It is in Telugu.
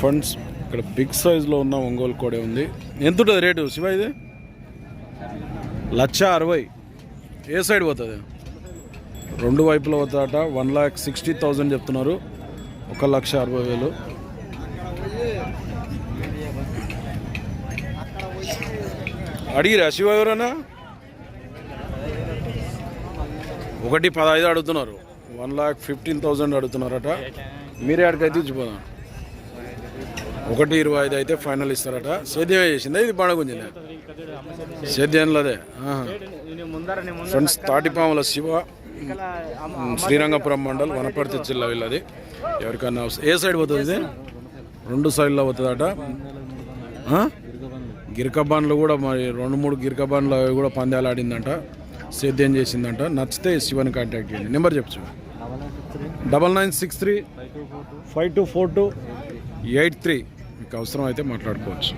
ఫండ్స్ ఇక్కడ బిగ్ సైజ్లో ఉన్న ఒంగోలు కోడే ఉంది. ఎంత ఉంటుంది రేటు శివ ఇది? లక్ష అరవై. ఏ సైడ్ పోతుంది? రెండు వైపులో పోతాట వన్ ల్యాక్ సిక్స్టీ థౌజండ్ చెప్తున్నారు. ఒక లక్ష అరవై వేలు. అడిగిరా శివ ఎవరన్నా? ఒకటి పదహైదు అడుగుతున్నారు. వన్ ల్యాక్ ఫిఫ్టీన్ థౌజండ్ అడుగుతున్నారట. మీరే అడిగైతే ఇచ్చిపోదాం. ఒకటి ఇరవై ఐదు అయితే ఫైనల్ ఇస్తారట. సేద్యమే చేసిందా? ఇది బండగుంజిందా సేద్యంలోదే. ఫ్రెండ్స్ తాటిపాముల శివ శ్రీరంగపురం మండల్ వనపర్తి జిల్లా వీళ్ళది. ఎవరికన్నా ఏ సైడ్ పోతుంది ఇది? రెండు సైడ్లో పోతుందట? గిరికబాన్లు కూడా మరి రెండు మూడు గిరికబాన్లు అవి కూడా పందాలు ఆడిందంట. సేద్యం చేసిందంట. నచ్చితే శివని కాంటాక్ట్ చేయండి. నెంబర్ చెప్పు double nine six three five two four two eight three. మీకు అవసరం అయితే మాట్లాడుకోవచ్చు.